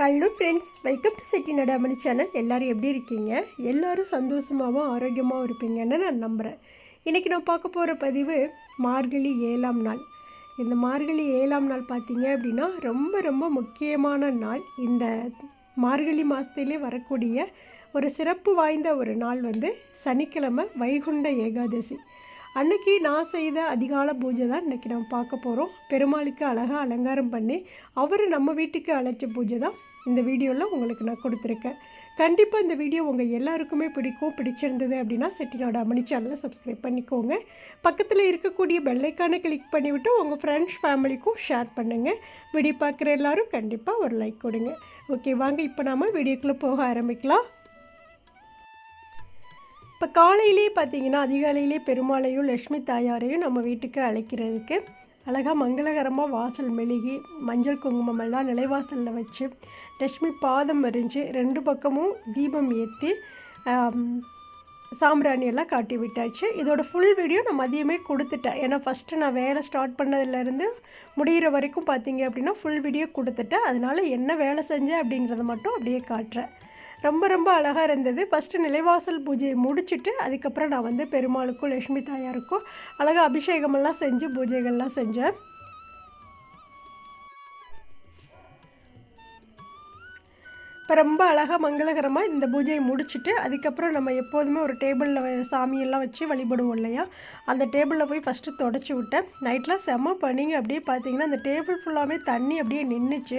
Hello friends welcome to Chetti Nadamani channel எல்லோரும் எப்படி இருக்கீங்க? எல்லோரும் சந்தோஷமாகவும் ஆரோக்கியமாகவும் இருப்பீங்கன்னு நான் நம்புகிறேன் இன்றைக்கி நான் பார்க்க போகிற பதிவு மார்கழி ஏழாம் நாள். இந்த மார்கழி ஏழாம் நாள் பார்த்தீங்க அப்படின்னா ரொம்ப ரொம்ப முக்கியமான நாள். இந்த மார்கழி மாதத்திலே வரக்கூடிய ஒரு சிறப்பு வாய்ந்த ஒரு நாள் வந்து சனிக்கிழமை வைகுண்ட ஏகாதசி. அன்னைக்கு நான் செய்த அதிகால பூஜை தான் இன்றைக்கி நம்ம பார்க்க போகிறோம் பெருமாளுக்கு அழகாக அலங்காரம் பண்ணி அவர் நம்ம வீட்டுக்கு அழைச்ச பூஜை தான் இந்த வீடியோவில் உங்களுக்கு நான் கொடுத்துருக்கேன். கண்டிப்பாக இந்த வீடியோ உங்கள் எல்லாருக்குமே பிடிக்கும் பிடிச்சிருந்தது அப்படின்னா செட்டிநாடு அமணி சேனலை சப்ஸ்கிரைப் பண்ணிக்கோங்க. பக்கத்தில் இருக்கக்கூடிய பெல்லைக்கானை கிளிக் பண்ணிவிட்டு உங்கள் ஃப்ரெண்ட்ஸ் ஃபேமிலிக்கும் ஷேர் பண்ணுங்கள் வீடியோ பார்க்குற எல்லாரும் கண்டிப்பாக ஒரு லைக் கொடுங்க. ஓகே வாங்க இப்போ நாம் வீடியோக்குள்ளே போக ஆரம்பிக்கலாம். இப்போ காலையிலே பார்த்தீங்கன்னா அதிகாலையிலே பெருமாளையும் லக்ஷ்மி தாயாரையும் நம்ம வீட்டுக்கு அழைக்கிறதுக்கு அழகாக மங்களகரமாக வாசல் மெழுகி மஞ்சள் குங்குமம் எல்லாம் நிலைவாசலில் வச்சு லக்ஷ்மி பாதம் வரைஞ்சி ரெண்டு பக்கமும் தீபம் ஏற்றி சாம்ராணியெல்லாம் காட்டி விட்டாச்சு. இதோட ஃபுல் வீடியோ நான் மதியமே கொடுத்துட்டேன். ஏன்னா ஃபஸ்ட்டு நான் வேலை ஸ்டார்ட் பண்ணதுலேருந்து முடிகிற வரைக்கும் பார்த்தீங்க அப்படின்னா ஃபுல் வீடியோ கொடுத்துட்டேன். அதனால் என்ன வேலை செஞ்சேன் அப்படிங்கிறத மட்டும் அப்படியே காட்டுறேன். ரொம்ப ரொம்ப அழகாக இருந்தது. ஃபஸ்ட்டு நிலைவாசல் பூஜையை முடிச்சுட்டு அதுக்கப்புறம் நான் வந்து பெருமாளுக்கும் லக்ஷ்மி தாயாருக்கும் அழகாக அபிஷேகமெல்லாம் செஞ்சு பூஜைகள்லாம் செஞ்சேன். இப்போ ரொம்ப அழகாக மங்களகரமாக இந்த பூஜையை முடிச்சுட்டு அதுக்கப்புறம் நம்ம எப்போதுமே ஒரு டேபிளில் சாமியெல்லாம் வச்சு வழிபடுவோம் இல்லையா? அந்த டேபிளில் போய் ஃபஸ்ட்டு தொடச்சி விட்டேன். நைட்லாம் செம்ம பண்ணிங்க அப்படியே பார்த்தீங்கன்னா அந்த டேபிள் ஃபுல்லாகவே தண்ணி அப்படியே நின்றுச்சு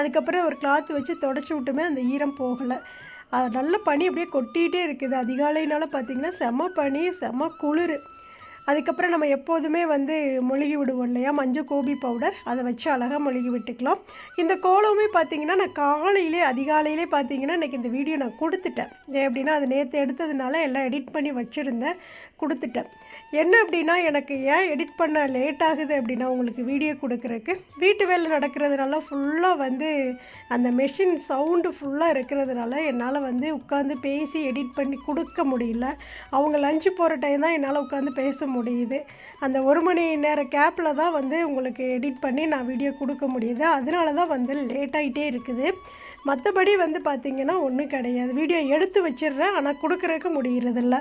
அதுக்கப்புறம் ஒரு கிளாத் வச்சு தொடச்சி விட்டுமே அந்த ஈரம் போகலை. நல்ல பனி அப்படியே கொட்டிகிட்டே இருக்குது. அதிகாலையினால பார்த்திங்கன்னா செம பனி செம குளிர். அதுக்கப்புறம் நம்ம எப்போதுமே வந்து மொழுகி விடுவோம் இல்லையா? மஞ்சள் கோபி பவுடர். அதை வச்சு அழகாக மொழுகி விட்டுக்கலாம். இந்த கோலமே பார்த்தீங்கன்னா நான் காலையிலே அதிகாலையிலே பார்த்தீங்கன்னா இன்றைக்கி இந்த வீடியோ நான் கொடுத்துட்டேன். ஏன் எப்படின்னா அது நேற்று எடுத்ததுனால எல்லாம் எடிட் பண்ணி வச்சுருந்தேன். கொடுத்துட்டேன். என்ன அப்படின்னா எனக்கு ஏன் எடிட் பண்ண லேட் ஆகுது அப்படின்னா உங்களுக்கு வீடியோ கொடுக்குறக்கு வீட்டு வேலை நடக்கிறதுனால ஃபுல்லாக வந்து அந்த மெஷின் சவுண்டு ஃபுல்லாக இருக்கிறதுனால என்னால் வந்து உட்காந்து பேசி எடிட் பண்ணி கொடுக்க முடியல. அவங்க லஞ்சு போகிற டைம் தான் என்னால் உட்காந்து பேச முடியுது. அந்த ஒரு மணி நேர கேப்பில் தான் வந்து உங்களுக்கு எடிட் பண்ணி நான் வீடியோ கொடுக்க முடியுது. அதனால தான் வந்து லேட் ஆகிட்டே இருக்குது. மற்றபடி வந்து பார்த்திங்கன்னா ஒன்றும் கிடையாது. வீடியோ எடுத்து வச்சிடுறேன். ஆனால் கொடுக்குறதுக்கு முடிகிறதில்ல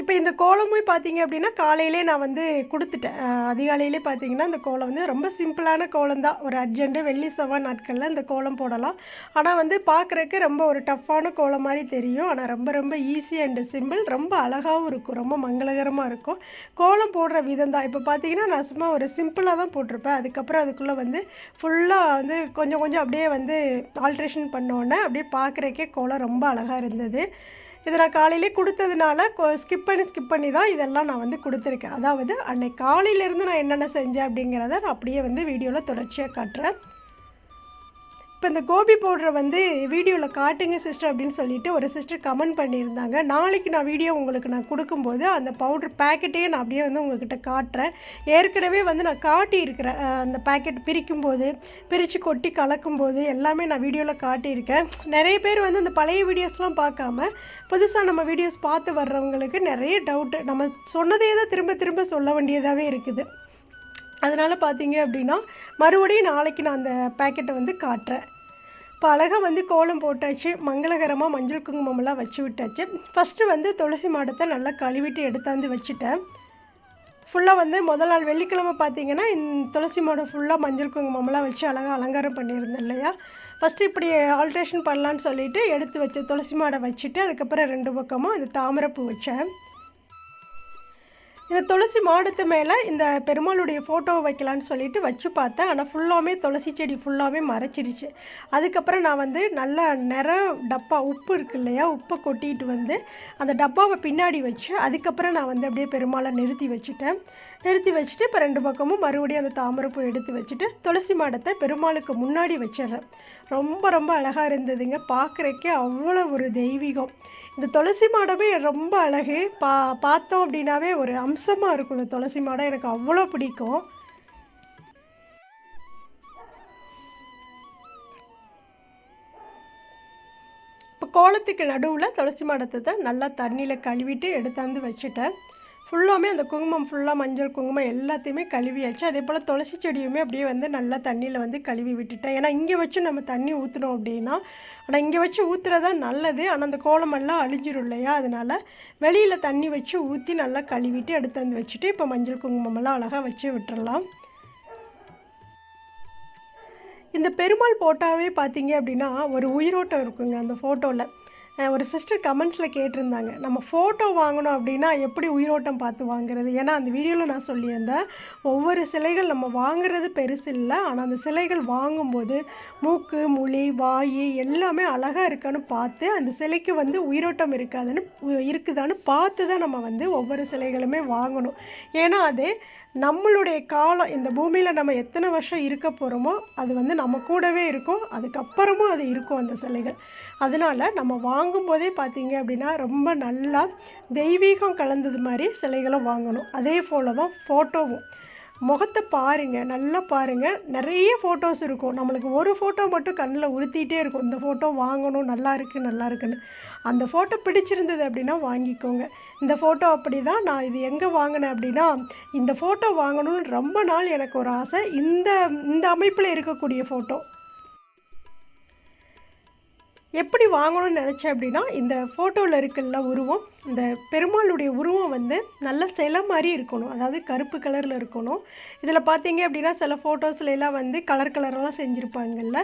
இப்போ இந்த கோலமும் பார்த்தீங்க அப்படின்னா காலையிலே நான் வந்து கொடுத்துட்டேன். அதிகாலையிலே பார்த்தீங்கன்னா இந்த கோலம் வந்து ரொம்ப சிம்பிளான கோலம் தான். ஒரு அர்ஜென்ட்டு வெள்ளி செவ்வாய் நாட்களில் இந்த கோலம் போடலாம். ஆனால் வந்து பார்க்குறக்கு ரொம்ப ஒரு டஃப்பான கோலம் மாதிரி தெரியும். ஆனால் ரொம்ப ரொம்ப ஈஸி அண்டு சிம்பிள் ரொம்ப அழகாகவும் இருக்கும். ரொம்ப மங்களகரமாக இருக்கும். கோலம் போடுற விதம் தான். இப்போ பார்த்தீங்கன்னா நான் சும்மா ஒரு சிம்பிளாக தான் போட்டிருப்பேன். அதுக்கப்புறம் அதுக்குள்ளே வந்து ஃபுல்லாக வந்து கொஞ்சம் கொஞ்சம் அப்படியே வந்து ஆல்ட்ரேஷன் பண்ணோன்னே அப்படியே பார்க்குறக்கே கோலம் ரொம்ப அழகாக இருந்தது. இதை நான் காலையிலே கொடுத்ததுனால ஸ்கிப் பண்ணி ஸ்கிப் பண்ணி தான் இதெல்லாம் நான் வந்து கொடுத்துருக்கேன். அதாவது அன்னைக்கு காலையிலேருந்து நான் என்னென்ன செஞ்சேன் அப்படிங்கிறத நான் அப்படியே வந்து வீடியோவில் தொடர்ச்சியாக காட்டுறேன். இப்போ இந்த கோபி பவுடரை வந்து வீடியோவில் காட்டுங்க சிஸ்டர் அப்படின்னு சொல்லிட்டு ஒரு சிஸ்டர் கமெண்ட் பண்ணியிருந்தாங்க. நாளைக்கு நான் வீடியோ உங்களுக்கு நான் கொடுக்கும்போது அந்த பவுடர் பேக்கெட்டே நான் அப்படியே வந்து உங்கள்கிட்ட காட்டுறேன். ஏற்கனவே வந்து நான் காட்டியிருக்கிறேன் அந்த பேக்கெட் பிரிக்கும்போது பிரித்து கொட்டி கலக்கும்போது எல்லாமே நான் வீடியோவில் காட்டியிருக்கேன். நிறைய பேர் வந்து அந்த பழைய வீடியோஸ்லாம் பார்க்காம புதுசாக நம்ம வீடியோஸ் பார்த்து வர்றவங்களுக்கு நிறைய டவுட்டு நம்ம சொன்னதே தான் திரும்ப திரும்ப சொல்ல வேண்டியதாகவே இருக்குது. அதனால் பார்த்தீங்க அப்படின்னா மறுபடியும் நாளைக்கு நான் அந்த பேக்கெட்டை வந்து காட்டுறேன். இப்போ அழகாக வந்து கோலம் போட்டாச்சு மங்களகரமாக மஞ்சள் குங்குமம்லாம் வச்சு விட்டாச்சு. ஃபஸ்ட்டு வந்து துளசி மாடத்தை நல்லா கழுவிட்டு எடுத்தாந்து வச்சுட்டேன். ஃபுல்லாக வந்து முதல் நாள் வெள்ளிக்கிழமை பார்த்தீங்கன்னா இந்த துளசி மாடம் ஃபுல்லாக மஞ்சள் குங்குமம்லாம் வச்சு அழகாக அலங்காரம் பண்ணியிருந்தேன் இல்லையா? ஃபஸ்ட்டு இப்படி ஆல்ட்ரேஷன் பண்ணலான்னு சொல்லிவிட்டு எடுத்து வச்ச துளசி மாடை வச்சுட்டு அதுக்கப்புறம் ரெண்டு பக்கமும் இந்த தாமரைப்பூ வச்சேன். இந்த துளசி மாடத்து மேலே இந்த பெருமாளுடைய ஃபோட்டோவை வைக்கலான்னு சொல்லிட்டு வச்சு பார்த்தேன். ஆனால் ஃபுல்லாமே துளசி செடி ஃபுல்லாகவே மறைச்சிருச்சு. அதுக்கப்புறம் நான் வந்து நல்லா நிற டப்பா உப்பு இருக்கு இல்லையா உப்பை கொட்டிட்டு வந்து அந்த டப்பாவை பின்னாடி வச்சு அதுக்கப்புறம் நான் வந்து அப்படியே பெருமாளை நிறுத்தி வச்சுட்டேன். நிறுத்தி வச்சுட்டு இப்போ ரெண்டு பக்கமும் மறுபடியும் அந்த தாமரைப்பூ எடுத்து வச்சுட்டு துளசி மாடத்தை பெருமாளுக்கு முன்னாடி வச்சிடுறேன். ரொம்ப ரொம்ப அழகாக இருந்ததுங்க. பார்க்குறக்கே அவ்வளோ ஒரு தெய்வீகம். இந்த துளசி மாடமே ரொம்ப அழகு. பா பார்த்தோம் அப்படின்னாவே ஒரு அம்சமாக இருக்கும். இந்த துளசி மாடம் எனக்கு அவ்வளோ பிடிக்கும். இப்போ கோலத்துக்கு நடுவில் துளசி மாடத்தை தான் நல்லா தண்ணியில் கழுவிட்டு எடுத்தாந்து வச்சுட்டேன். ஃபுல்லாமே அந்த குங்குமம் ஃபுல்லாக மஞ்சள் குங்குமம் எல்லாத்தையுமே கழுவியாச்சு. அதே போல் துளசி செடியுமே அப்படியே வந்து நல்லா தண்ணியில் வந்து கழுவி விட்டுட்டேன். ஏன்னா இங்கே வச்சு நம்ம தண்ணி ஊற்றுனோம் அப்படின்னா ஆனால் இங்கே வச்சு ஊற்றுறதா நல்லது. ஆனால் அந்த கோலமெல்லாம் அழிஞ்சிரும் இல்லையா? அதனால் வெளியில் தண்ணி வச்சு ஊற்றி நல்லா கழுவிட்டு எடுத்து வந்து வச்சுட்டு இப்போ மஞ்சள் குங்குமமெல்லாம் அழகாக வச்சு விட்டுறலாம். இந்த பெருமாள் போட்டாவே பார்த்தீங்க அப்படின்னா ஒரு உயிரோட்டம் இருக்குங்க அந்த ஃபோட்டோவில் ஒரு சிஸ்டர் கமெண்ட்ஸில் கேட்டிருந்தாங்க. நம்ம ஃபோட்டோ வாங்கணும் அப்படின்னா எப்படி உயிரோட்டம் பார்த்து வாங்குறது? ஏன்னா அந்த வீடியோவில் நான் சொல்லியிருந்தேன் ஒவ்வொரு சிலைகள் நம்ம வாங்குறது பெருசு இல்லை. ஆனால் அந்த சிலைகள் வாங்கும்போது மூக்கு மொழி வாய் எல்லாமே அழகாக இருக்கான்னு பார்த்து அந்த சிலைக்கு வந்து உயிரோட்டம் இருக்காதுன்னு இருக்குதான்னு பார்த்து தான் நம்ம வந்து ஒவ்வொரு சிலைகளுமே வாங்கணும். ஏன்னா அது நம்மளுடைய காலம் இந்த பூமியில் நம்ம எத்தனை வருஷம் இருக்க போகிறோமோ அது வந்து நம்ம கூடவே இருக்கும். அதுக்கப்புறமும் அது இருக்கும் அந்த சிலைகள். அதனால் நம்ம வாங்கும்போதே பார்த்தீங்க அப்படின்னா ரொம்ப நல்லா தெய்வீகம் கலந்தது மாதிரி சிலைகளை வாங்கணும். அதே போல் தான் ஃபோட்டோவும் முகத்தை பாருங்கள் நல்லா பாருங்க. நிறைய ஃபோட்டோஸ் இருக்கும். நம்மளுக்கு ஒரு ஃபோட்டோ மட்டும் கண்ணில் உறுத்திட்டே இருக்கும். இந்த ஃபோட்டோ வாங்கணும் நல்லா இருக்குது நல்லா இருக்குன்னு. அந்த ஃபோட்டோ பிடிச்சிருந்தது அப்படின்னா வாங்கிக்கோங்க. இந்த ஃபோட்டோ அப்படி தான் நான் இது எங்கே வாங்கினேன் அப்படின்னா இந்த ஃபோட்டோ வாங்கணும்னு ரொம்ப நாள் எனக்கு ஒரு ஆசை. இந்த இந்த அமைப்பில் இருக்கக்கூடிய ஃபோட்டோ எப்படி வாங்கணும்னு நினச்சேன் அப்படின்னா இந்த ஃபோட்டோவில் இருக்குல்ல உருவம் இந்த பெருமாளுடைய உருவம் வந்து நல்ல சிலை மாதிரி இருக்கணும். அதாவது கருப்பு கலரில் இருக்கணும். இதில் பார்த்தீங்க அப்படின்னா சில photos-ல எல்லாம் வந்து கலர் கலரெல்லாம் செஞ்சுருப்பாங்கல்ல.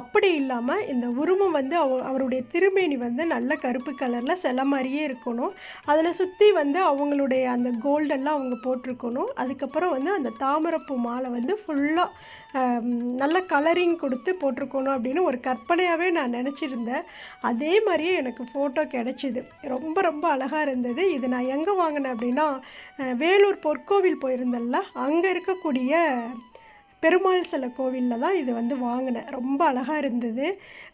அப்படி இல்லாமல் இந்த உருவம் வந்து அவ அவருடைய திருமேனி வந்து நல்ல கருப்பு கலரில் சிலை மாதிரியே இருக்கணும். அதில் சுற்றி வந்து அவங்களுடைய அந்த கோல்டெல்லாம் அவங்க போட்டிருக்கணும். அதுக்கப்புறம் வந்து அந்த தாமரப்பூ மாலை வந்து ஃபுல்லாக நல்ல கலரிங் கொடுத்து போட்டிருக்கணும் அப்படின்னு ஒரு கற்பனையாகவே நான் நினச்சிருந்தேன். அதே மாதிரியே எனக்கு ஃபோட்டோ கிடச்சிது. ரொம்ப ரொம்ப அழகாக இருந்தது. இது நான் எங்கே வாங்கினேன் அப்படின்னா வேலூர் பொற்கோவில் போயிருந்தேன்ல அங்கே இருக்கக்கூடிய பெருமாள் சில கோவிலில் தான் இது வந்து வாங்கினேன். ரொம்ப அழகாக இருந்தது.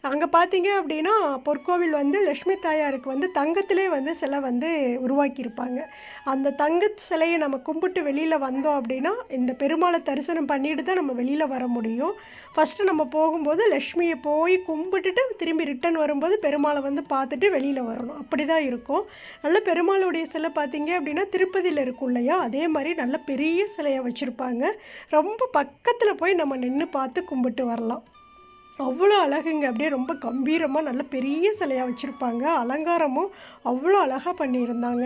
அங்கே பார்த்தீங்க அப்படின்னா பொற்கோவில் வந்து லக்ஷ்மி தாயாருக்கு வந்து தங்கத்திலே வந்து சிலை வந்து உருவாக்கியிருப்பாங்க. அந்த தங்க சிலையை நம்ம கும்பிட்டு வெளியில் வந்தோம் அப்படின்னா இந்த பெருமாளை தரிசனம் பண்ணிட்டு தான் நம்ம வெளியில் வர முடியும். ஃபஸ்ட்டு நம்ம போகும்போது லக்ஷ்மியை போய் கும்பிட்டுட்டு திரும்பி ரிட்டர்ன் வரும்போது பெருமாளை வந்து பார்த்துட்டு வெளியில் வரணும். அப்படி தான் இருக்கும். நல்ல பெருமாளுடைய சிலை பார்த்தீங்க அப்படின்னா திருப்பதியில் இருக்கும் இல்லையா? அதே மாதிரி நல்ல பெரிய சிலையை வச்சுருப்பாங்க. ரொம்ப பக்கத்தில் போய் நம்ம நின்று பார்த்து கும்பிட்டு வரலாம். அவ்வளோ அழகுங்க. அப்படியே ரொம்ப கம்பீரமாக நல்ல பெரிய சிலையாக வச்சுருப்பாங்க. அலங்காரமும் அவ்வளோ அழகாக பண்ணியிருந்தாங்க.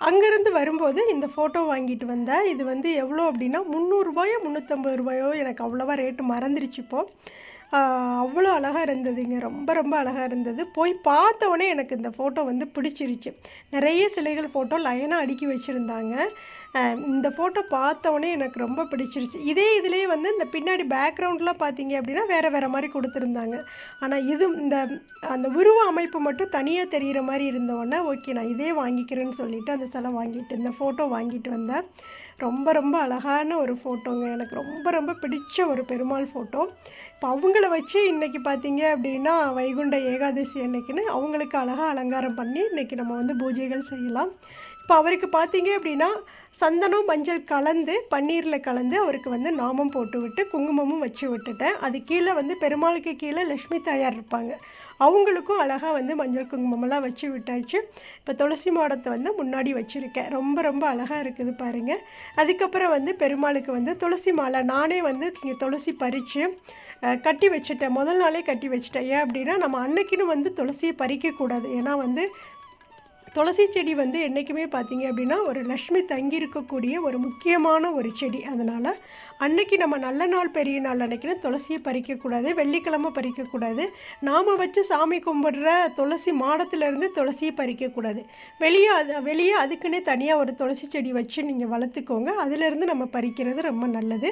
அங்கேருந்து வரும்போது இந்த ஃபோட்டோ வாங்கிட்டு வந்தேன் இது வந்து எவ்வளோ அப்படின்னா முந்நூறுரூபாயோ முந்நூற்றம்பது ரூபாயோ எனக்கு அவ்வளோவா ரேட்டு மறந்துருச்சு இப்போது அவ்வளோ அழகாக இருந்ததுங்க. ரொம்ப ரொம்ப அழகாக இருந்தது. போய் பார்த்தவொடனே எனக்கு இந்த ஃபோட்டோ வந்து பிடிச்சிருச்சு. நிறைய சிலைகள் ஃபோட்டோ லைனாக அடுக்கி வச்சுருந்தாங்க. இந்த ஃபோட்டோ பார்த்தோன்னே எனக்கு ரொம்ப பிடிச்சிருச்சு. இதே இதுலேயே வந்து இந்த பின்னாடி பேக்ரவுண்ட்லாம் பார்த்தீங்க அப்படின்னா வேறு வேறு மாதிரி கொடுத்துருந்தாங்க. ஆனால் இது இந்த அந்த உருவ அமைப்பு மட்டும் தனியாக தெரிகிற மாதிரி இருந்த ஓகே நான் இதே வாங்கிக்கிறேன்னு சொல்லிவிட்டு அந்த சிலை வாங்கிட்டு இந்த ஃபோட்டோ வாங்கிட்டு வந்தேன். ரொம்ப ரொம்ப அழகான ஒரு ஃபோட்டோங்க எனக்கு ரொம்ப ரொம்ப பிடிச்ச ஒரு பெருமாள் ஃபோட்டோ இப்போ அவங்கள வச்சு இன்றைக்கி பார்த்தீங்க அப்படின்னா வைகுண்ட ஏகாதசி அன்னைக்குன்னு அவங்களுக்கு அழகாக அலங்காரம் பண்ணி இன்றைக்கி நம்ம வந்து பூஜைகள் செய்யலாம். இப்போ அவருக்கு பார்த்தீங்க அப்படின்னா சந்தனம் மஞ்சள் கலந்து பன்னீரில் கலந்து அவருக்கு வந்து நாமம் போட்டு விட்டு குங்குமமும் வச்சு விட்டுட்டேன். அது கீழே வந்து பெருமாளுக்கு கீழே லக்ஷ்மி தாயார் இருப்பாங்க. அவங்களுக்கும் அழகாக வந்து மஞ்சள் குங்குமமெல்லாம் வச்சு விட்டாச்சு. இப்போ துளசி மாடத்தை வந்து முன்னாடி வச்சுருக்கேன். ரொம்ப ரொம்ப அழகாக இருக்குது பாருங்கள் அதுக்கப்புறம் வந்து பெருமாளுக்கு வந்து துளசி மாலை. நானே வந்து இங்கே துளசி பறித்து கட்டி வச்சுட்டேன். முதல் நாளே கட்டி வச்சுட்டேன். ஏன் அப்படின்னா நம்ம அன்னைக்குன்னு வந்து துளசியை பறிக்கக்கூடாது. ஏன்னா வந்து துளசி செடி வந்து என்றைக்குமே பார்த்தீங்க அப்படின்னா ஒரு லக்ஷ்மி தங்கி இருக்கக்கூடிய ஒரு முக்கியமான ஒரு செடி. அதனால் அன்னைக்கு நம்ம நல்ல நாள் பெரிய நாள் அன்னைக்குன்னு துளசியை பறிக்கக்கூடாது வெள்ளிக்கிழமை பறிக்கக்கூடாது. நாம் வச்சு சாமி கும்பிடுற துளசி மாடத்துலேருந்து துளசியை பறிக்கக்கூடாது. வெளியே அது வெளியே அதுக்குன்னே தனியாக ஒரு துளசி செடி வச்சு நீங்கள் வளர்த்துக்கோங்க. அதிலேருந்து நம்ம பறிக்கிறது ரொம்ப நல்லது.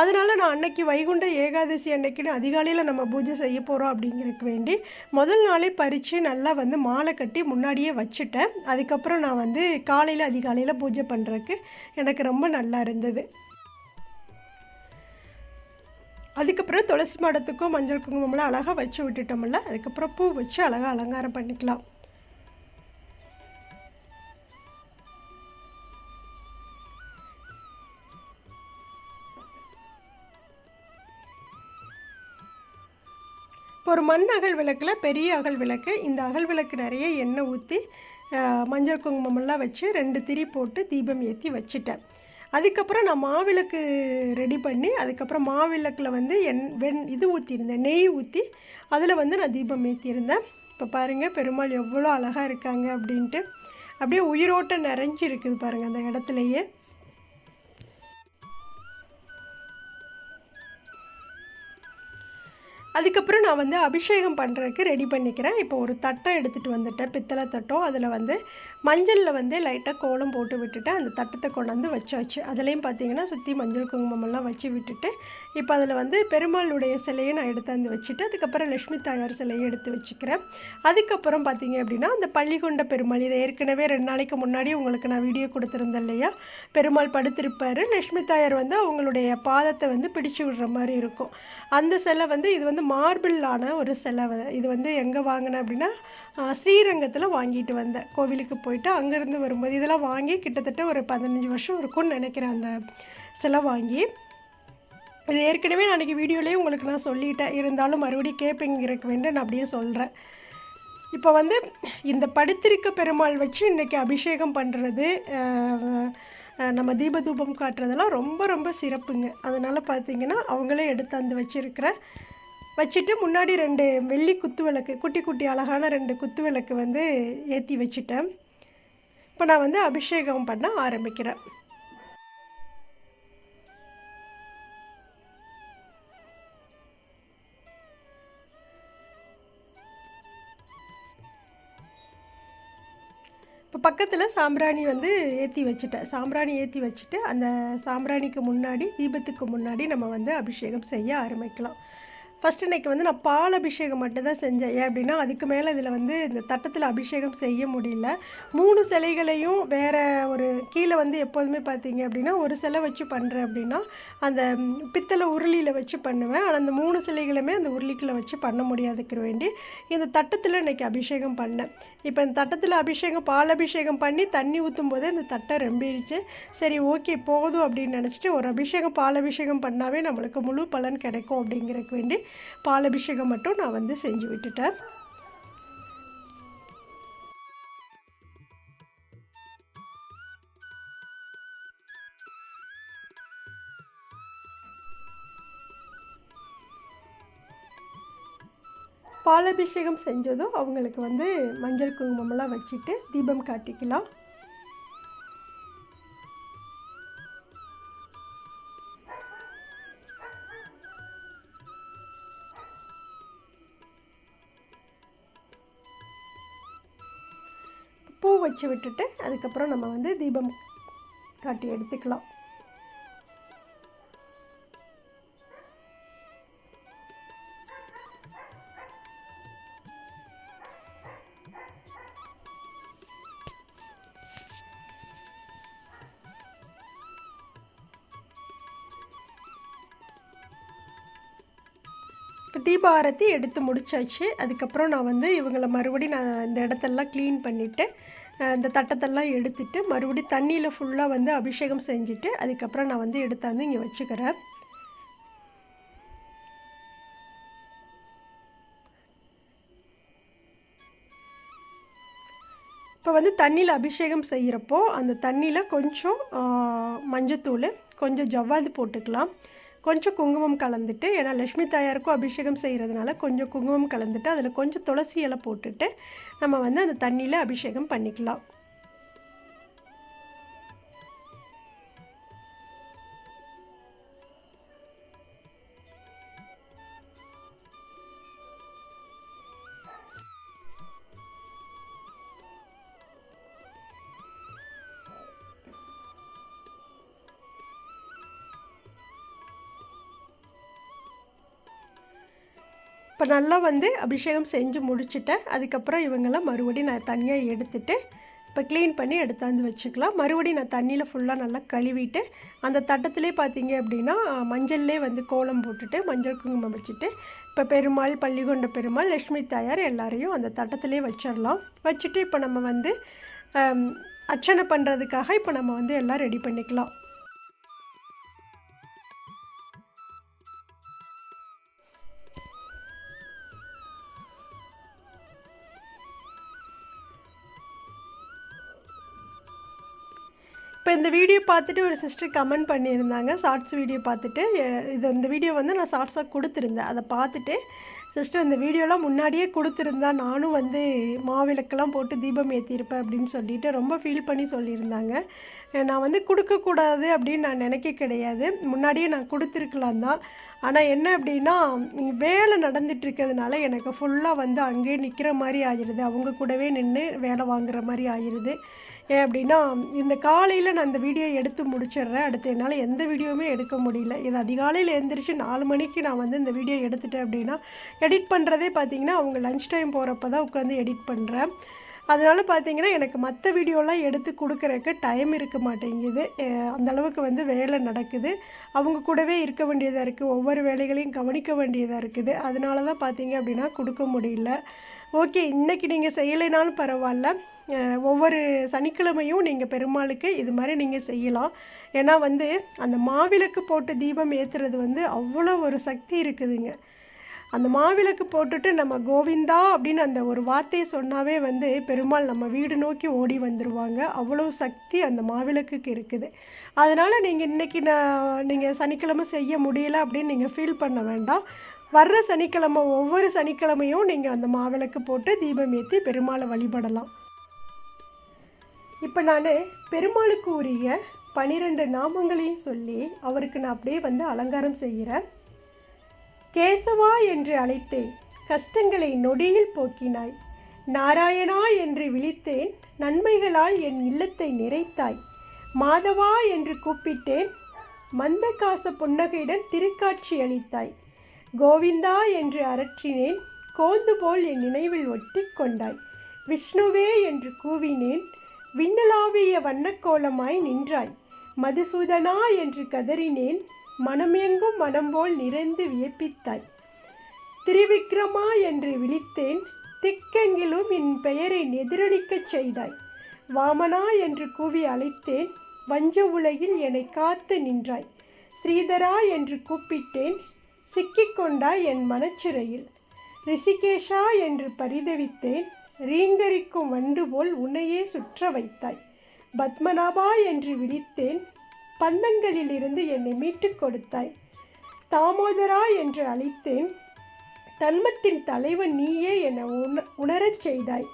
அதனால் நான் அன்னைக்கு வைகுண்ட ஏகாதசி அன்னைக்குன்னு அதிகாலையில் நம்ம பூஜை செய்ய போகிறோம் அப்படிங்கிறதுக்கு வேண்டி முதல் நாளே பறித்து நல்லா வந்து மாலை கட்டி முன்னாடியே வச்சுட்டேன். அதுக்கப்புறம் நான் வந்து காலையில் அதிகாலையில் பூஜை பண்ணுறதுக்கு எனக்கு ரொம்ப நல்லா இருந்தது. அதுக்கப்புறம் துளசி மாடத்துக்கும் மஞ்சள் குங்குமம்லாம் அழகாக வச்சு விட்டுட்டோம்ல அதுக்கப்புறம் பூ வச்சு அழகாக அலங்காரம் பண்ணிக்கலாம். ஒரு மண் அகல் விளக்கில் பெரிய அகல் விளக்கு இந்த அகல் விளக்கு நிறைய எண்ணெய் ஊற்றி மஞ்சள் குங்குமமெல்லாம் வச்சு ரெண்டு திரி போட்டு தீபம் ஏற்றி வச்சுட்டேன். அதுக்கப்புறம் நான் மாவிளக்கு ரெடி பண்ணி அதுக்கப்புறம் மாவிளக்கில் வந்து எண் வெண் இது ஊற்றியிருந்தேன் நெய் ஊற்றி அதில் வந்து நான் தீபம் ஏற்றியிருந்தேன் இப்போ பாருங்கள் பெருமாள் எவ்வளோ அழகாக இருக்காங்க அப்படின்ட்டு. அப்படியே உயிரோட்டம் நிறைஞ்சிருக்குது பாருங்கள் அந்த இடத்துலையே. அதுக்கப்புறம் நான் வந்து அபிஷேகம் பண்ணுறதுக்கு ரெடி பண்ணிக்கிறேன். இப்போ ஒரு தட்டை எடுத்துகிட்டு வந்துட்டேன். பித்தளை தட்டம் அதில் வந்து மஞ்சளில் வந்து லைட்டாக கோலம் போட்டு விட்டுட்டு அந்த தட்டத்தை கொண்டாந்து வச்சாச்சு. அதுலேயும் பார்த்தீங்கன்னா சுற்றி மஞ்சள் குங்குமமெல்லாம் வச்சு விட்டுட்டு இப்போ அதில் வந்து பெருமாளுடைய சிலையை நான் எடுத்தாந்து வச்சுட்டு அதுக்கப்புறம் லக்ஷ்மி தாயார் சிலையை எடுத்து வச்சுக்கிறேன். அதுக்கப்புறம் பார்த்தீங்க அப்படின்னா அந்த பள்ளிகொண்ட பெருமாள் இதை ஏற்கனவே ரெண்டு நாளைக்கு முன்னாடி உங்களுக்கு நான் வீடியோ கொடுத்துருந்தேன் இல்லையா? பெருமாள் படுத்திருப்பார். லக்ஷ்மி தாயார் வந்து அவங்களுடைய பாதத்தை வந்து பிடிச்சி விடுற மாதிரி இருக்கும். அந்த சிலை வந்து இது வந்து மார்பிளான ஒரு சிலை. இது வந்து எங்கே வாங்கினேன் அப்படின்னா ஸ்ரீரங்கத்தில் வாங்கிட்டு வந்தேன். கோவிலுக்கு போயிட்டு அங்கேருந்து வரும்போது இதெல்லாம் வாங்கி கிட்டத்தட்ட ஒரு பதினஞ்சு வருஷம் இருக்கும்னு நினைக்கிறேன் அந்த சிலை வாங்கி. இது ஏற்கனவே நான் அன்றைக்கி வீடியோலேயே உங்களுக்கு நான் சொல்லிட்டேன். இருந்தாலும் மறுபடியும் கேட்பீங்கிறக்கு வேண்டி நான் அப்படியே சொல்கிறேன் இப்போ வந்து இந்த படுத்திருக்க பெருமாள் வச்சு இன்றைக்கி அபிஷேகம் பண்ணுறது நம்ம தீபதூபம் காட்டுறதெல்லாம் ரொம்ப ரொம்ப சிறப்புங்க. அதனால் பார்த்தீங்கன்னா அவங்களே எடுத்து அந்த வச்சுருக்கிறேன் வச்சுட்டு முன்னாடி ரெண்டு வெள்ளி குத்து விளக்கு குட்டி குட்டி அழகான ரெண்டு குத்து விளக்கு வந்து ஏற்றி வச்சுட்டேன். இப்போ நான் வந்து அபிஷேகம் பண்ண ஆரம்பிக்கிறேன். பக்கத்தில் சாம்பிராணி வந்து ஏற்றி வச்சுட்டேன் சாம்பிராணி ஏற்றி வச்சுட்டு அந்த சாம்பிராணிக்கு முன்னாடி தீபத்துக்கு முன்னாடி நம்ம வந்து அபிஷேகம் செய்ய ஆரம்பிக்கலாம். ஃபஸ்ட் இன்னைக்கு வந்து நான் பால் அபிஷேகம் மட்டும்தான் செஞ்சேன். ஏன் அப்படின்னா அதுக்கு மேலே இதில் வந்து இந்த தட்டத்தில் அபிஷேகம் செய்ய முடியல. மூணு சிலைகளையும் வேறு ஒரு கீழே வந்து எப்போதுமே பார்த்தீங்க அப்படின்னா ஒரு சிலை வச்சு பண்ணுறேன் அப்படின்னா அந்த பித்தளை உருளியில் வச்சு பண்ணுவேன். ஆனால் அந்த மூணு சிலைகளுமே அந்த உருளிக்குள்ளே வச்சு பண்ண முடியாதுக்கு வேண்டி இந்த தட்டத்தில் இன்னைக்கு அபிஷேகம் பண்ணேன். இப்போ இந்த தட்டத்தில் அபிஷேகம் பால் அபிஷேகம் பண்ணி தண்ணி ஊற்றும் போதே இந்த தட்டை ரெம்பிருச்சு. சரி ஓகே போதும் அப்படின்னு நினச்சிட்டு ஒரு அபிஷேகம் பால் அபிஷேகம் பண்ணாவே நம்மளுக்கு முழு பலன் கிடைக்கும் அப்படிங்கிறதுக்கு வேண்டி பால் அபிஷேகம் மட்டும் நான் வந்து செஞ்சு விட்டுட்டேன். பாலபிஷேகம் செஞ்சதும் அவங்களுக்கு வந்து மஞ்சள் குங்குமம்லாம் வச்சுட்டு தீபம் காட்டிக்கலாம். பூ வச்சு விட்டுட்டு அதுக்கப்புறம் நம்ம வந்து தீபம் காட்டி எடுத்துக்கலாம். தீபாரத்தி எடுத்து முடிச்சாச்சு. அதுக்கப்புறம் நான் வந்து இவங்களை மறுபடியும் நான் இந்த இடத்தெல்லாம் க்ளீன் பண்ணிவிட்டு இந்த தட்டத்தெல்லாம் எடுத்துட்டு மறுபடியும் தண்ணியில் ஃபுல்லாக வந்து அபிஷேகம் செஞ்சுட்டு அதுக்கப்புறம் நான் வந்து எடுத்தாந்து இங்கே வச்சுக்கிறேன். இப்போ வந்து தண்ணியில் அபிஷேகம் செய்கிறப்போ அந்த தண்ணியில் கொஞ்சம் மஞ்சத்தூள் கொஞ்சம் ஜவ்வாது போட்டுக்கலாம். கொஞ்சம் குங்குமம் கலந்துட்டு ஏன்னா லக்ஷ்மி தாயாருக்கும் அபிஷேகம் செய்கிறதுனால கொஞ்சம் குங்குமம் கலந்துட்டு அதில் கொஞ்சம் துளசி இலை போட்டுட்டு நம்ம வந்து அந்த தண்ணியில் அபிஷேகம் பண்ணிக்கலாம். இப்போ நல்லா வந்து அபிஷேகம் செஞ்சு முடிச்சுட்டேன். அதுக்கப்புறம் இவங்கெல்லாம் மறுபடியும் நான் தனியாக எடுத்துட்டு இப்போ க்ளீன் பண்ணி எடுத்தாந்து வச்சுக்கலாம். மறுபடியும் நான் தண்ணியில் ஃபுல்லாக நல்லா கழுவிட்டு அந்த தட்டத்திலே பார்த்தீங்க அப்படின்னா மஞ்சள்லே வந்து கோலம் போட்டுட்டு மஞ்சள் குங்குமம் வச்சுட்டு இப்போ பெருமாள் பள்ளிகொண்ட பெருமாள் லக்ஷ்மி தாயார் எல்லாரையும் அந்த தட்டத்திலே வச்சிடலாம். வச்சுட்டு இப்போ நம்ம வந்து அர்ச்சனை பண்ணுறதுக்காக இப்போ நம்ம வந்து எல்லாம் ரெடி பண்ணிக்கலாம். இந்த வீடியோ பார்த்துட்டு ஒரு சிஸ்டர் கமெண்ட் பண்ணியிருந்தாங்க. ஷார்ட்ஸ் வீடியோ பார்த்துட்டு இது இந்த வீடியோ வந்து நான் ஷார்ட்ஸாக கொடுத்துருந்தேன். அதை பார்த்துட்டு சிஸ்டர் இந்த வீடியோலாம் முன்னாடியே கொடுத்துருந்தா நானும் வந்து மாவிளக்கெல்லாம் போட்டு தீபம் ஏற்றிருப்பேன் அப்படின்னு சொல்லிட்டு ரொம்ப ஃபீல் பண்ணி சொல்லியிருந்தாங்க. நான் வந்து கொடுக்கக்கூடாது அப்படின்னு நான் நினைக்க கிடையாது. முன்னாடியே நான் கொடுத்துருக்கலாம் தான். ஆனால் என்ன அப்படின்னா வேலை நடந்துட்டுருக்கிறதுனால எனக்கு ஃபுல்லாக வந்து அங்கேயே நிற்கிற மாதிரி ஆகிடுது அவங்க கூடவே நின்று வேலை வாங்குற மாதிரி ஆயிடுது ஏன் அப்படின்னா இந்த காலையில் நான் இந்த வீடியோ எடுத்து முடிச்சிடுறேன். அடுத்து என்னால் எந்த வீடியோவுமே எடுக்க முடியல. இது அதிகாலையில் எழுந்திரிச்சு நாலு மணிக்கு நான் வந்து இந்த வீடியோ எடுத்துட்டேன் அப்படின்னா எடிட் பண்ணுறதே பார்த்தீங்கன்னா அவங்க லஞ்ச் டைம் போகிறப்ப தான் உட்காந்து எடிட் பண்ணுறேன் அதனால் பார்த்தீங்கன்னா எனக்கு மற்ற வீடியோலாம் எடுத்து கொடுக்குறக்கு டைம் இருக்க மாட்டேங்குது. அந்தளவுக்கு வந்து வேலை நடக்குது. அவங்க கூடவே இருக்க வேண்டியதாக இருக்குது ஒவ்வொரு வேலைகளையும் கவனிக்க வேண்டியதாக இருக்குது. அதனால தான் பார்த்தீங்க அப்படின்னா கொடுக்க முடியல. ஓகே இன்றைக்கி நீங்கள் செய்யலைனாலும் பரவாயில்ல. ஒவ்வொரு சனிக்கிழமையும் நீங்கள் பெருமாளுக்கு இது மாதிரி நீங்கள் செய்யலாம். ஏன்னா வந்து அந்த மாவிளக்கு போட்டு தீபம் ஏற்றுறது வந்து அவ்வளோ ஒரு சக்தி இருக்குதுங்க. அந்த மாவிளக்கு போட்டுட்டு நம்ம கோவிந்தா அப்படின்னு அந்த ஒரு வார்த்தையை சொன்னாவே வந்து பெருமாள் நம்ம வீடு நோக்கி ஓடி வந்துடுவாங்க அவ்வளோ சக்தி அந்த மாவிளக்குக்கு இருக்குது. அதனால் நீங்கள் இன்றைக்கி நான் நீங்கள் சனிக்கிழமை செய்ய முடியல அப்படின்னு நீங்கள் ஃபீல் பண்ண வேண்டாம். வர்ற சனிக்கிழமை ஒவ்வொரு சனிக்கிழமையும் நீங்கள் அந்த மாவிளக்கு போட்டு தீபம் ஏற்றி பெருமாளை வழிபடலாம். இப்போ நான் பெருமாளுக்கு உரிய பனிரெண்டு நாமங்களையும் சொல்லி அவருக்கு நான் அப்படியே வந்து அலங்காரம் செய்கிறேன். கேசவா என்று அழைத்தேன் கஷ்டங்களை நொடியில் போக்கினாய். நாராயணா என்று விழித்தேன் நன்மைகளால் என் இல்லத்தை நிறைத்தாய். மாதவா என்று கூப்பிட்டேன் மந்தகாச புன்னகையுடன் திருக்காட்சி அளித்தாய். கோவிந்தா என்று அரற்றினேன் கோந்து போல் என் நினைவில் ஒட்டி கொண்டாய் விஷ்ணுவே என்று கூவினேன் விண்ணலாவிய வண்ணக்கோலமாய் நின்றாய். மதுசூதனா என்று கதறினேன் மனமெங்கும் மனம் போல் நிறைந்து வியப்பித்தாய். திரிவிக்ரமா என்று விழித்தேன் திக்கெங்கிலும் என் பெயரை எதிரொலிக்கச் செய்தாய். வாமனா என்று கூவி அழைத்தேன் வஞ்ச உலகில் என்னை காத்து நின்றாய். ஸ்ரீதரா என்று கூப்பிட்டேன் சிக்கிக்கொண்டாய் என் மனச்சிறையில். ரிஷிகேஷா என்று பரிதவித்தேன் ரீங்கரிக்கும் வண்டு போல் உன்னையே சுற்ற வைத்தாய். பத்மநாபா என்று விழித்தேன் பந்தங்களிலிருந்து என்னை மீட்டுக் கொடுத்தாய். தாமோதரா என்று அழைத்தேன் தன்மத்தின் தலைவன் நீயே என உண உணரச் செய்தாய்.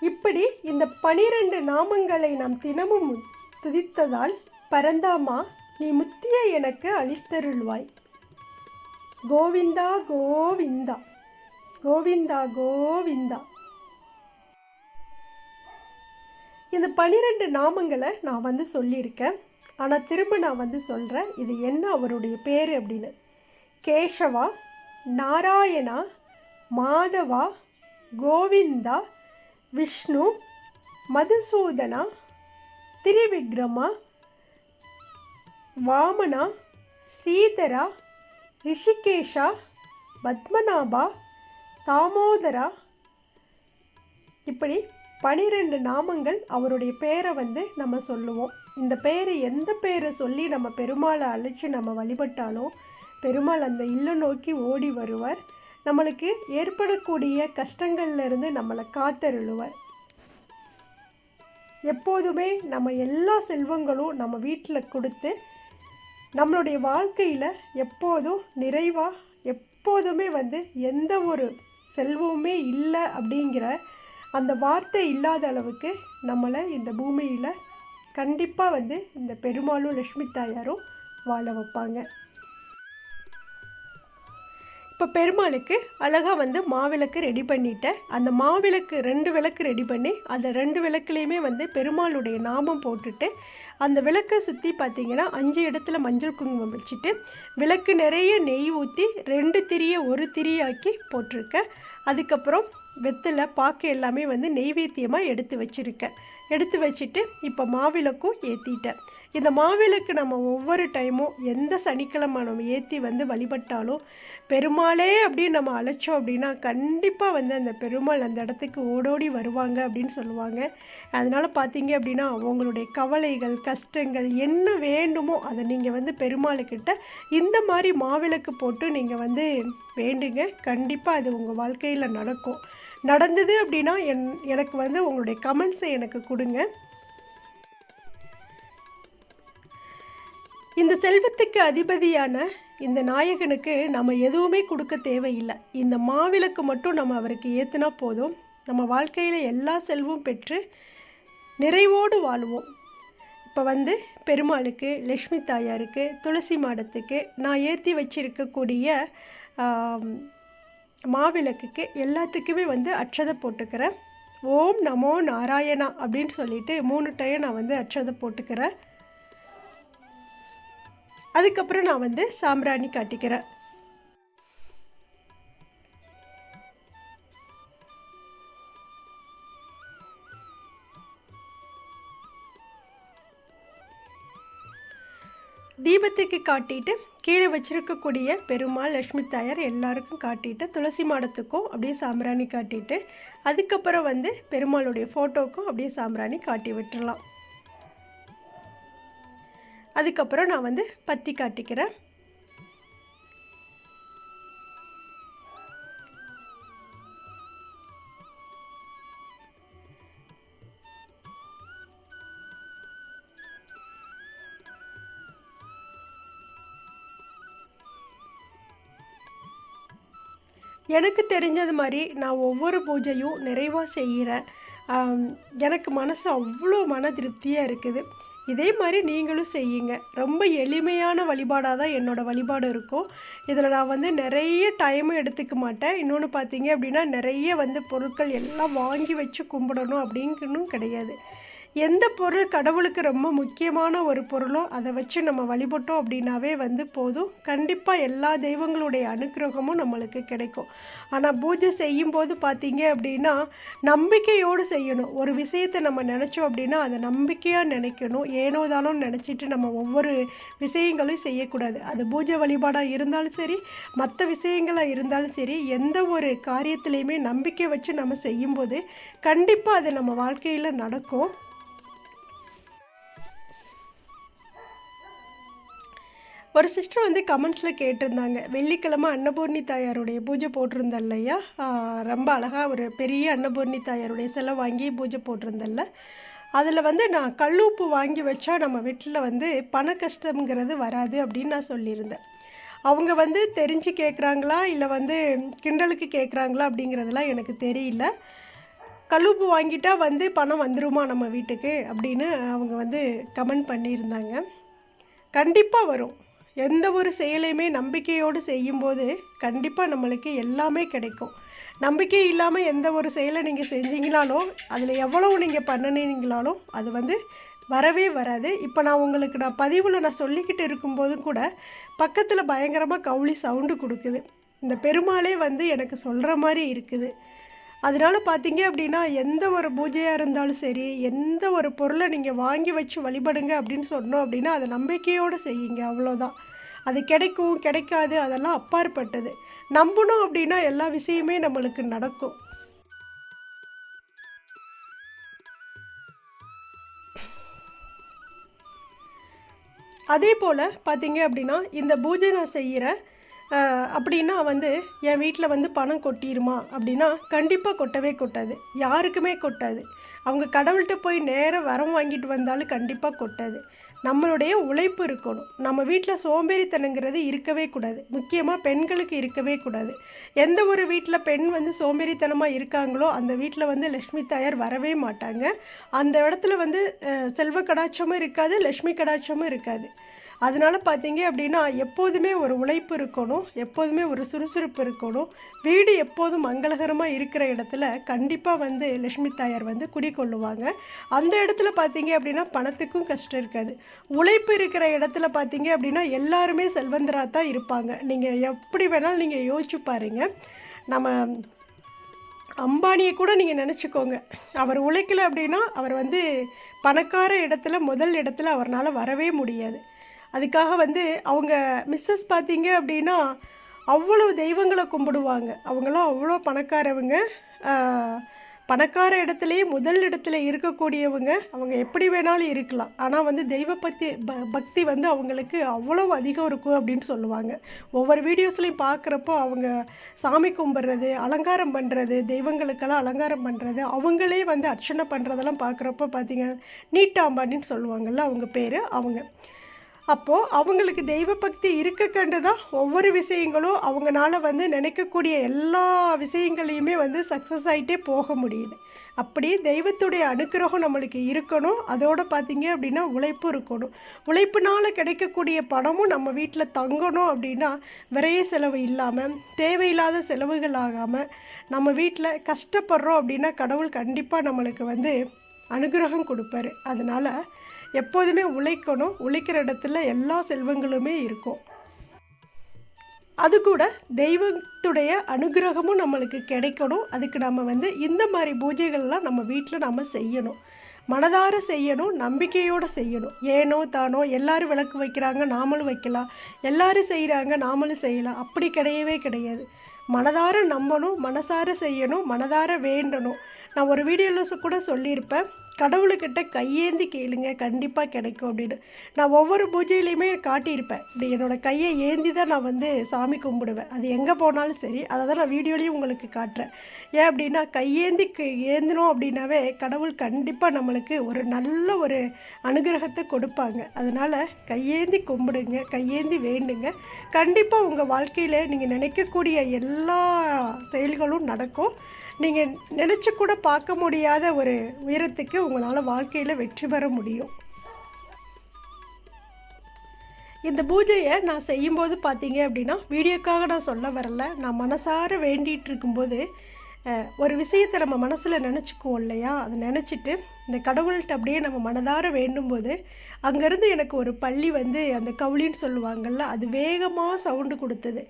இப்படி இந்த பனிரெண்டு நாமங்களை நாம் தினமும் துதித்ததால் பரந்தாமா நீ முத்திய எனக்கு அளித்தருள்வாய் கோவிந்தா கோவிந்தா. கோவிந்தா கோவிந்தா. இந்த பனிரெண்டு நாமங்களை நான் வந்து சொல்லியிருக்கேன். ஆனால் திரும்ப நான் வந்து சொல்கிறேன் இது என்ன அவருடைய பேர் அப்படின்னு. கேஷவா நாராயணா மாதவா கோவிந்தா விஷ்ணு மதுசூதனா திரிவிக்ரமா வாமனா ஸ்ரீதரா ரிஷிகேஷா பத்மநாபா தாமோதரா? இப்படி பனிரெண்டு நாமங்கள் அவருடைய பேரை வந்து நம்ம சொல்லுவோம். இந்த பேரை எந்த பேரை சொல்லி நம்ம பெருமாளை அழைச்சி நம்ம வழிபட்டாலும் பெருமாள் அந்த இல்லை நோக்கி ஓடி வருவார். நம்மளுக்கு ஏற்படக்கூடிய கஷ்டங்கள்லேருந்து நம்மளை காத்தருளுவார். எப்போதுமே நம்ம எல்லா செல்வங்களும் நம்ம வீட்டில் கொடுத்து நம்மளுடைய வாழ்க்கையில் எப்போதும் நிறைவாக எப்போதுமே வந்து எந்த ஒரு செல்வமுமே இல்லை அப்படிங்கிற அந்த வார்த்தை இல்லாத அளவுக்கு நம்மளை இந்த பூமியில் கண்டிப்பாக வந்து இந்த பெருமாளும் லக்ஷ்மி தாயாரும் வாழ வைப்பாங்க. இப்போ பெருமாளுக்கு அழகாக வந்து மாவிளக்கு ரெடி பண்ணிட்டேன் அந்த மாவிளக்கு ரெண்டு விளக்கு ரெடி பண்ணி அந்த ரெண்டு விளக்குலேயுமே வந்து பெருமாளுடைய நாமம் போட்டுட்டு அந்த விளக்கை சுற்றி பார்த்தீங்கன்னா அஞ்சு இடத்துல மஞ்சள் குங்குமம் வச்சுட்டு விளக்கு நிறைய நெய் ஊற்றி ரெண்டு திரியை ஒரு திரியாக்கி போட்டிருக்கேன் அதுக்கப்புறம் வெத்தலை பாக்கு எல்லாமே வந்து நெய்வேத்தியமாக எடுத்து வச்சுருக்கேன் எடுத்து வச்சுட்டு இப்போ மாவிளக்கும் ஏற்றிட்டேன் இந்த மாவிளக்கு நம்ம ஒவ்வொரு டைமும் எந்த சனிக்கிழமை நம்ம ஏற்றி வந்து வழிபட்டாலும் பெருமாளே அப்படின்னு நம்ம அழைச்சோம் அப்படின்னா கண்டிப்பாக வந்து அந்த பெருமாள் அந்த இடத்துக்கு ஓடோடி வருவாங்க அப்படின்னு சொல்லுவாங்க. அதனால் பார்த்தீங்க அப்படின்னா அவங்களுடைய கவலைகள் கஷ்டங்கள் என்ன வேண்டுமோ அதை நீங்கள் வந்து பெருமாளுக்கிட்ட இந்த மாதிரி மாவிளக்கு போட்டு நீங்கள் வந்து வேண்டுங்க. கண்டிப்பாக அது உங்கள் வாழ்க்கையில் நடக்கும். நடந்தது அப்படின்னா என் எனக்கு வந்து உங்களுடைய கமெண்ட்ஸை எனக்கு கொடுங்க. இந்த செல்வத்துக்கு அதிபதியான இந்த நாயகனுக்கு நம்ம எதுவுமே கொடுக்க தேவையில்லை. இந்த மாவிளக்கு மட்டும் நம்ம அவருக்கு ஏற்றுனா போதும். நம்ம வாழ்க்கையில் எல்லா செல்வம் பெற்று நிறைவோடு வாழ்வோம். இப்போ வந்து பெருமாளுக்கு லக்ஷ்மி தாயாருக்கு துளசி மாடத்துக்கு நான் ஏற்றி வச்சிருக்கக்கூடிய மாவிளக்குக்கு எல்லாத்துக்குமே வந்து அட்சதை போட்டுக்கிறேன். ஓம் நமோ நாராயணா அப்படின்னு சொல்லிட்டு மூணு டைம் நான் வந்து அட்சதை போட்டுக்கிறேன். அதுக்கப்புறம் நான் வந்து சாம்பிராணி காட்டிக்கிறேன். தீபத்துக்கு காட்டிட்டு கீழே வச்சிருக்கக்கூடிய பெருமாள் லக்ஷ்மி தாயார் எல்லாருக்கும் காட்டிட்டு துளசி மாடத்துக்கும் அப்படியே சாம்பிராணி காட்டிட்டு அதுக்கப்புறம் வந்து பெருமாளுடைய ஃபோட்டோக்கும் அப்படியே சாம்பிராணி காட்டி விட்டுடலாம் அதுக்கப்புறம் நான் வந்து பத்தி காட்டிக்கிறேன். எனக்கு தெரிஞ்சது மாதிரி நான் ஒவ்வொரு பூஜையும் நிறைவாக செய்கிறேன் எனக்கு மனசு அவ்வளோ மன திருப்தியாக இருக்குது. இதே மாதிரி நீங்களும் செய்யுங்க. ரொம்ப எளிமையான வழிபாடாக தான் என்னோடய வழிபாடு இருக்கும். இதில் நான் வந்து நிறைய டைமும் எடுத்துக்க மாட்டேன். இன்னொன்று பார்த்தீங்க அப்படின்னா நிறைய வந்து பொருட்கள் எல்லாம் வாங்கி வச்சு கும்பிடணும் அப்படிங்கணும் கிடையாது. எந்த பொருள் கடவுளுக்கு ரொம்ப முக்கியமான ஒரு பொருளோ அதை வச்சு நம்ம வழிபட்டோம் அப்படின்னாவே வந்து போதும். கண்டிப்பாக எல்லா தெய்வங்களுடைய அனுக்கிரகமும் நம்மளுக்கு கிடைக்கும். ஆனால் பூஜை செய்யும்போது பார்த்தீங்க அப்படின்னா நம்பிக்கையோடு செய்யணும். ஒரு விஷயத்தை நம்ம நினச்சோம் அப்படின்னா அதை நம்பிக்கையாக நினைக்கணும். ஏனோ நினச்சிட்டு நம்ம ஒவ்வொரு விஷயங்களையும் செய்யக்கூடாது. அது பூஜை வழிபாடாக இருந்தாலும் சரி மற்ற விஷயங்களாக இருந்தாலும் சரி எந்த ஒரு காரியத்திலையுமே நம்பிக்கை வச்சு நம்ம செய்யும்போது கண்டிப்பாக அது நம்ம வாழ்க்கையில் நடக்கும். ஒரு சிஸ்டர் வந்து கமெண்ட்ஸில் கேட்டிருந்தாங்க. வெள்ளிக்கிழமை அன்னபூர்ணி தாயாருடைய பூஜை போட்டிருந்தேன் இல்லையா ரொம்ப அழகாக ஒரு பெரிய அன்னபூர்ணி தாயாருடைய சிலை வாங்கி பூஜை போட்டிருந்தல்ல. அதில் வந்து நான் கல்லுப்பு வாங்கி வச்சா நம்ம வீட்டில் வந்து பண கஷ்டங்கிறது வராது அப்படின்னு நான் சொல்லியிருந்தேன். அவங்க வந்து தெரிஞ்சு கேட்குறாங்களா இல்லை வந்து கிண்டலுக்கு கேட்குறாங்களா அப்படிங்கிறதெல்லாம் எனக்கு தெரியல. கல்லுப்பு வாங்கிட்டா வந்து பணம் வந்துருமா நம்ம வீட்டுக்கு? அப்படின்னு அவங்க வந்து கமெண்ட் பண்ணியிருந்தாங்க. கண்டிப்பாக வரும். எந்த ஒரு செயலையுமே நம்பிக்கையோடு செய்யும்போது கண்டிப்பாக நம்மளுக்கு எல்லாமே கிடைக்கும். நம்பிக்கை இல்லாமல் எந்த ஒரு செயலை நீங்கள் செஞ்சீங்கனாலும் அதில் எவ்வளவு நீங்கள் பண்ணினீங்களாலும் அது வந்து வரவே வராது. இப்போ நான் உங்களுக்கு நான் பதிவில் நான் சொல்லிக்கிட்டு இருக்கும்போதும் கூட பக்கத்தில் பயங்கரமாக கவுளி சவுண்டு கொடுக்குது. இந்த பெருமாளே வந்து எனக்கு சொல்கிற மாதிரி இருக்குது. அதனால பார்த்தீங்க அப்படின்னா எந்த ஒரு பூஜையாக இருந்தாலும் சரி எந்த ஒரு பொருளை நீங்கள் வாங்கி வச்சு வழிபடுங்க அப்படின்னு சொன்னோம் அப்படின்னா அதை நம்பிக்கையோடு செய்யுங்க. அவ்வளோதான் அது கிடைக்கும் கிடைக்காது அதெல்லாம் அப்பாற்பட்டது. நம்பணும் அப்படின்னா எல்லா விஷயமே நம்மளுக்கு நடக்கும். அதே போல் பார்த்தீங்க அப்படின்னா இந்த பூஜை நான் செய்கிற அப்படின்னா வந்து என் வீட்டில் வந்து பணம் கொட்டிடுமா அப்படின்னா கண்டிப்பாக கொட்டவே கொட்டாது. யாருக்குமே கொட்டாது. அவங்க கடவுள்கிட்ட போய் நேராக வரம் வாங்கிட்டு வந்தாலும் கண்டிப்பாக கொட்டாது. நம்மளுடைய உழைப்பு இருக்கணும். நம்ம வீட்டில் சோம்பேறித்தனங்கிறது இருக்கவே கூடாது. முக்கியமாக பெண்களுக்கு இருக்கவே கூடாது. எந்த ஒரு வீட்டில் பெண் வந்து சோம்பேறித்தனமாக இருக்காங்களோ அந்த வீட்டில் வந்து லக்ஷ்மி தாயார் வரவே மாட்டாங்க. அந்த இடத்துல வந்து செல்வ கடாட்சமும் இருக்காது லக்ஷ்மி கடாட்சமும் இருக்காது. அதனால் பார்த்தீங்க அப்படின்னா எப்போதுமே ஒரு உழைப்பு இருக்கணும் எப்போதுமே ஒரு சுறுசுறுப்பு இருக்கணும். வீடு எப்போதும் மங்களகரமாக இருக்கிற இடத்துல கண்டிப்பாக வந்து லக்ஷ்மி தாயார் வந்து குடிக்கொள்ளுவாங்க அந்த இடத்துல பார்த்தீங்க அப்படின்னா பணத்துக்கும் கஷ்டம் இருக்காது. உழைப்பு இருக்கிற இடத்துல பார்த்தீங்க அப்படின்னா எல்லாருமே செல்வந்தராக தான் இருப்பாங்க. நீங்கள் எப்படி வேணாலும் நீங்கள் யோசிச்சு பாருங்க. நம்ம அம்பானியை கூட நீங்கள் நினச்சிக்கோங்க. அவர் உழைக்கல அப்படின்னா அவர் வந்து பணக்கார இடத்துல முதல் இடத்துல அவரால் வரவே முடியாது. அதுக்காக வந்து அவங்க மிஸ்ஸஸ் பார்த்தீங்க அப்படின்னா அவ்வளோ தெய்வங்களை கும்பிடுவாங்க. அவங்களாம் அவ்வளோ பணக்காரவங்க. பணக்கார இடத்துலையே முதல் இடத்துல இருக்கக்கூடியவங்க. அவங்க எப்படி வேணாலும் இருக்கலாம். ஆனால் வந்து தெய்வ பக்தி ப பக்தி வந்து அவங்களுக்கு அவ்வளோ அதிகம் இருக்கும் அப்படின்னு சொல்லுவாங்க. ஒவ்வொரு வீடியோஸ்லையும் பார்க்குறப்போ அவங்க சாமி கும்பிட்றது அலங்காரம் பண்ணுறது தெய்வங்களுக்கெல்லாம் அலங்காரம் பண்ணுறது அவங்களே வந்து அர்ச்சனை பண்ணுறதெல்லாம் பார்க்குறப்போ பார்த்தீங்க நீட்டாம்பாண்டின்னு சொல்லுவாங்கள்ல அவங்க பேர் அவங்க. அப்போது அவங்களுக்கு தெய்வ பக்தி இருக்க கண்டு தான் ஒவ்வொரு விஷயங்களும் அவங்களால வந்து நினைக்கக்கூடிய எல்லா விஷயங்களையுமே வந்து சக்ஸஸ் ஆகிட்டே போக முடியுது. அப்படி தெய்வத்துடைய அனுக்கிரகம் நம்மளுக்கு இருக்கணும். அதோடு பார்த்தீங்க அப்படின்னா உழைப்பு இருக்கணும். உழைப்புனால் கிடைக்கக்கூடிய பணமும் நம்ம வீட்டில் தங்கணும் அப்படின்னா விரைய செலவு இல்லாமல் தேவையில்லாத செலவுகள் ஆகாமல் நம்ம வீட்டில் கஷ்டப்படுறோம் அப்படின்னா கடவுள் கண்டிப்பாக நம்மளுக்கு வந்து அனுகிரகம் கொடுப்பாரு. அதனால் எப்போதுமே உழைக்கணும் உழைக்கிற இடத்துல எல்லா செல்வங்களுமே இருக்கும். அது கூட தெய்வத்துடைய அனுகிரகமும் நம்மளுக்கு கிடைக்கணும். அதுக்கு நம்ம வந்து இந்த மாதிரி பூஜைகள்லாம் நம்ம வீட்டில் நம்ம செய்யணும். மனதார செய்யணும் நம்பிக்கையோடு செய்யணும். ஏனோ தானோ எல்லாரும் விளக்கு வைக்கிறாங்க நாமளும் வைக்கலாம். எல்லாரும் செய்கிறாங்க நாமளும் செய்யலாம். அப்படி கிடையவே கிடையாது. மனதார நம்பணும் மனசார செய்யணும் மனதார வேண்டணும். நான் ஒரு வீடியோவில் கூட சொல்லியிருப்பேன். கடவுளுக்கிட்ட கையேந்தி கேளுங்க கண்டிப்பாக கிடைக்கும் அப்படின்னு. நான் ஒவ்வொரு பூஜையிலையுமே காட்டியிருப்பேன். இப்படி என்னோடய கையை ஏந்தி தான் நான் வந்து சாமி கும்பிடுவேன். அது எங்கே போனாலும் சரி அதை தான் நான் வீடியோலையும் உங்களுக்கு காட்டுறேன். ஏன் அப்படின்னா கையேந்தி ஏந்தினோம் அப்படின்னாவே கடவுள் கண்டிப்பாக நம்மளுக்கு ஒரு நல்ல ஒரு அனுகிரகத்தை கொடுப்பாங்க. அதனால் கையேந்தி கும்பிடுங்க கையேந்தி வேண்டுங்க. கண்டிப்பாக உங்கள் வாழ்க்கையில் நீங்கள் நினைக்கக்கூடிய எல்லா செயல்களும் நடக்கும். நீங்கள் நினச்சி கூட பார்க்க முடியாத ஒரு உயரத்துக்கு உங்களால் வாழ்க்கையில் வெற்றி பெற முடியும். இந்த பூஜையை நான் செய்யும்போது பார்த்தீங்க அப்படின்னா வீடியோக்காக நான் சொல்ல வரல. நான் மனசார வேண்டிகிட்டு இருக்கும்போது ஒரு விஷயத்தை நம்ம மனசில் நினச்சிக்குவோம் இல்லையா? அதை நினச்சிட்டு இந்த கடவுள்கிட்ட அப்படியே நம்ம மனதார வேண்டும்போது அங்கேருந்து எனக்கு ஒரு பள்ளி வந்து அந்த கவுளின்னு சொல்லுவாங்கள்ல அது வேகமாக சவுண்டு கொடுத்தது.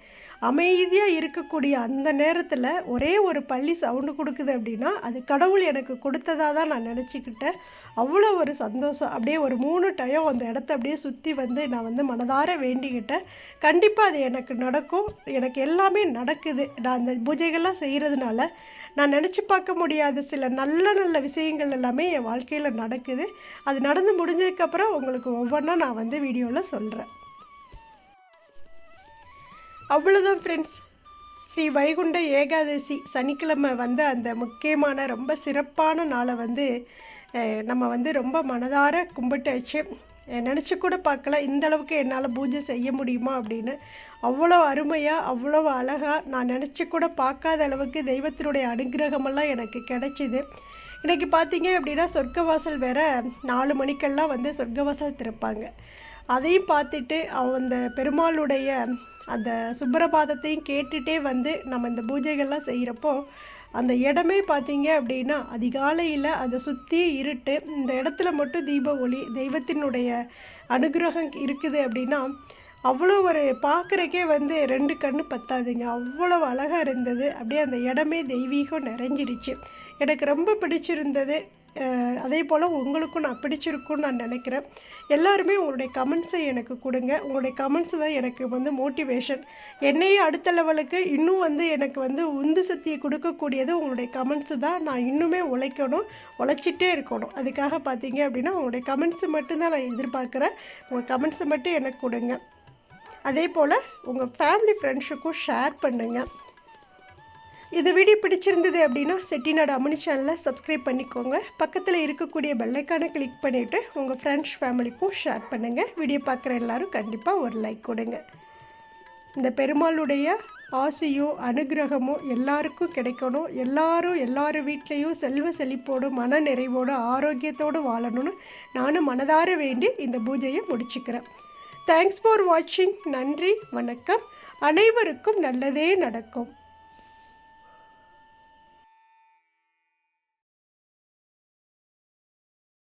அமைதியாக இருக்கக்கூடிய அந்த நேரத்தில் ஒரே ஒரு பள்ளி சவுண்டு கொடுக்குது அப்படின்னா அது கடவுள் எனக்கு கொடுத்ததாக தான் நான் நினச்சிக்கிட்டேன். அவ்வளோ ஒரு சந்தோஷம். அப்படியே ஒரு மூணு டயம் அந்த இடத்த அப்படியே சுற்றி வந்து நான் வந்து மனதார வேண்டிக்கிட்டேன். கண்டிப்பாக அது எனக்கு நடக்கும். எனக்கு எல்லாமே நடக்குது. நான் அந்த பூஜைகள்லாம் செய்கிறதுனால நான் நினச்சி பார்க்க முடியாத சில நல்ல நல்ல விஷயங்கள் எல்லாமே என் வாழ்க்கையில் நடக்குது. அது நடந்து முடிஞ்சதுக்கப்புறம் உங்களுக்கு ஒவ்வொன்றா நான் வந்து வீடியோவில் சொல்கிறேன் அவ்வளோதான் ஃப்ரெண்ட்ஸ் ஸ்ரீ வைகுண்ட ஏகாதசி சனிக்கிழமை வந்து அந்த முக்கியமான ரொம்ப சிறப்பான நாளை வந்து நம்ம வந்து ரொம்ப மனதார கும்பிட்டு வச்சு நினச்சி கூட பார்க்கல இந்த அளவுக்கு என்னால் பூஜை செய்ய முடியுமா அப்படின்னு. அவ்வளோ அருமையாக அவ்வளோ அழகாக நான் நினச்சி கூட பார்க்காத அளவுக்கு தெய்வத்தினுடைய அனுகிரகமெல்லாம் எனக்கு கிடைச்சிது. இன்றைக்கி பார்த்தீங்க அப்படின்னா சொர்க்கவாசல் வேற நாலு மணிக்கெல்லாம் வந்து சொர்க்கவாசல் திறப்பாங்க. அதையும் பார்த்துட்டு அந்த பெருமாளுடைய அந்த சுப்பிரபாதத்தையும் கேட்டுகிட்டே வந்து நம்ம இந்த பூஜைகள்லாம் செய்கிறப்போ அந்த இடமே பார்த்தீங்க அப்படின்னா அதிகாலையில் அதை சுற்றி இருட்டு இந்த இடத்துல மட்டும் தீப ஒளி தெய்வத்தினுடைய அனுகிரகம் இருக்குது அப்படின்னா அவ்வளோ ஒரு பார்க்குறக்கே வந்து ரெண்டு கண்ணு பத்தாதுங்க. அவ்வளோ அழகாக இருந்தது. அப்படியே அந்த இடமே தெய்வீகம் நிறைஞ்சிருச்சு. எனக்கு ரொம்ப பிடிச்சிருந்தது. அதே போல் உங்களுக்கும் நான் பிடிச்சிருக்குன்னு நான் நினைக்கிறேன். எல்லாருமே உங்களுடைய கமெண்ட்ஸை எனக்கு கொடுங்க. உங்களுடைய கமெண்ட்ஸ் தான் எனக்கு வந்து மோட்டிவேஷன் என்னையே அடுத்த லெவலுக்கு இன்னும் வந்து எனக்கு வந்து உந்து சக்தியை கொடுக்கக்கூடியது உங்களுடைய கமெண்ட்ஸு தான். நான் இன்னுமே உழைக்கணும் உழைச்சிட்டே இருக்கணும். அதுக்காக பார்த்தீங்க அப்படின்னா உங்களுடைய கமெண்ட்ஸு மட்டும்தான் நான் எதிர்பார்க்குறேன். உங்கள் கமெண்ட்ஸை மட்டும் எனக்கு கொடுங்க. அதே போல் உங்கள் ஃபேமிலி ஃப்ரெண்ட்ஸுக்கும் ஷேர் பண்ணுங்கள் இந்த வீடியோ பிடிச்சிருந்தது அப்படின்னா செட்டிநாடு அம்மனி சேனலை சப்ஸ்கிரைப் பண்ணிக்கோங்க. பக்கத்தில் இருக்கக்கூடிய பெல்லைக்கானை கிளிக் பண்ணிவிட்டு உங்கள் ஃப்ரெண்ட்ஸ் ஃபேமிலிக்கும் ஷேர் பண்ணுங்கள் வீடியோ பார்க்குற எல்லோரும் கண்டிப்பாக ஒரு லைக் கொடுங்க. இந்த பெருமாளுடைய ஆசையோ அனுகிரகமோ எல்லாருக்கும் கிடைக்கணும். எல்லாரும் எல்லாரும் வீட்லேயும் செல்வ செழிப்போடு மன நிறைவோடு ஆரோக்கியத்தோடு வாழணும்னு நானும் மனதார வேண்டி இந்த பூஜையை முடிச்சுக்கிறேன். தேங்க்ஸ் ஃபார் வாட்சிங் நன்றி வணக்கம். அனைவருக்கும் நல்லதே நடக்கும்.